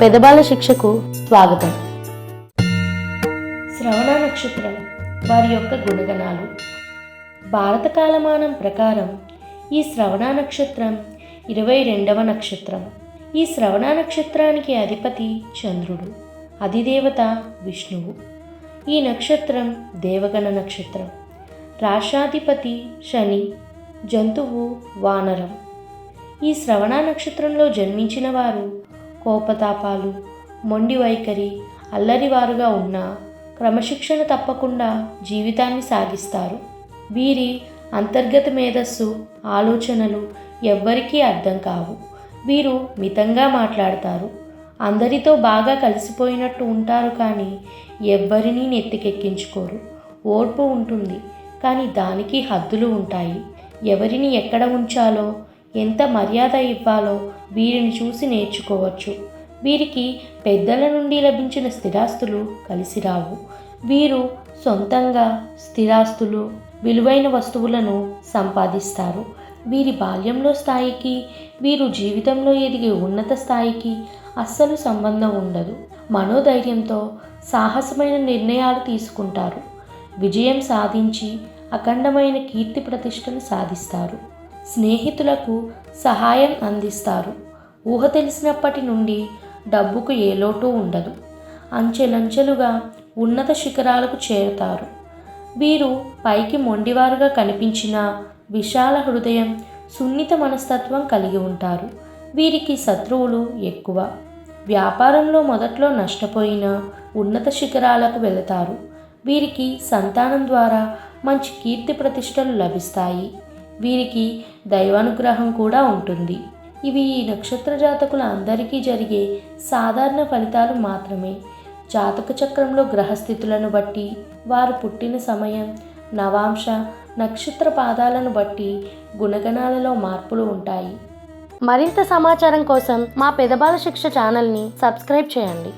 పెదబాల శిక్షకు స్వాగతం. శ్రవణ నక్షత్రం వారి యొక్క గుణగణాలు. భారత కాలమానం ప్రకారం ఈ శ్రవణ నక్షత్రం ఇరవై రెండవ నక్షత్రం. ఈ శ్రవణ నక్షత్రానికి అధిపతి చంద్రుడు అధిదేవత విష్ణువు. ఈ నక్షత్రం దేవగణ నక్షత్రం. రాష్ట్రాధిపతి శని జంతువు వానరం. ఈ శ్రవణ నక్షత్రంలో జన్మించిన వారు కోపతాపాలు మొండి వైఖరి అల్లరివారుగా ఉన్న క్రమశిక్షణ తప్పకుండా జీవితాన్ని సాగిస్తారు. వీరి అంతర్గత మేధస్సు ఆలోచనలు ఎవ్వరికీ అర్థం కావు. వీరు మితంగా మాట్లాడతారు. అందరితో బాగా కలిసిపోయినట్టు ఉంటారు కానీ ఎవ్వరినీ నెత్తికెక్కించుకోరు. ఓర్పు ఉంటుంది కానీ దానికి హద్దులు ఉంటాయి. ఎవరిని ఎక్కడ ఉంచాలో ఎంత మర్యాద ఇవ్వాలో వీరిని చూసి నేర్చుకోవచ్చు. వీరికి పెద్దల నుండి లభించిన స్థిరాస్తులు కలిసి రావు. వీరు సొంతంగా స్థిరాస్తులు విలువైన వస్తువులను సంపాదిస్తారు. వీరి బాల్యంలో స్థాయికి వీరు జీవితంలో ఎదిగే ఉన్నత స్థాయికి అస్సలు సంబంధం ఉండదు. మనోధైర్యంతో సాహసమైన నిర్ణయాలు తీసుకుంటారు. విజయం సాధించి అఖండమైన కీర్తి ప్రతిష్టలు సాధిస్తారు. స్నేహితులకు సహాయం అందిస్తారు. ఊహ తెలిసినప్పటి నుండి డబ్బుకు ఏ లోటు ఉండదు. అంచెలంచెలుగా ఉన్నత శిఖరాలకు చేరుతారు. వీరు పైకి మొండివారుగా కనిపించిన విశాల హృదయం సున్నిత మనస్తత్వం కలిగి ఉంటారు. వీరికి శత్రువులు ఎక్కువ. వ్యాపారంలో మొదట్లో నష్టపోయిన ఉన్నత శిఖరాలకు వెళతారు. వీరికి సంతానం ద్వారా మంచి కీర్తి ప్రతిష్టలు లభిస్తాయి. వీరికి దైవానుగ్రహం కూడా ఉంటుంది. ఇవి ఈ నక్షత్ర జాతకుల అందరికీ జరిగే సాధారణ ఫలితాలు మాత్రమే. జాతక చక్రంలో గ్రహస్థితులను బట్టి వారు పుట్టిన సమయం నవాంశ నక్షత్ర పాదాలను బట్టి గుణగణాలలో మార్పులు ఉంటాయి. మరింత సమాచారం కోసం మా పెదబాల శిక్ష ఛానల్ని సబ్స్క్రైబ్ చేయండి.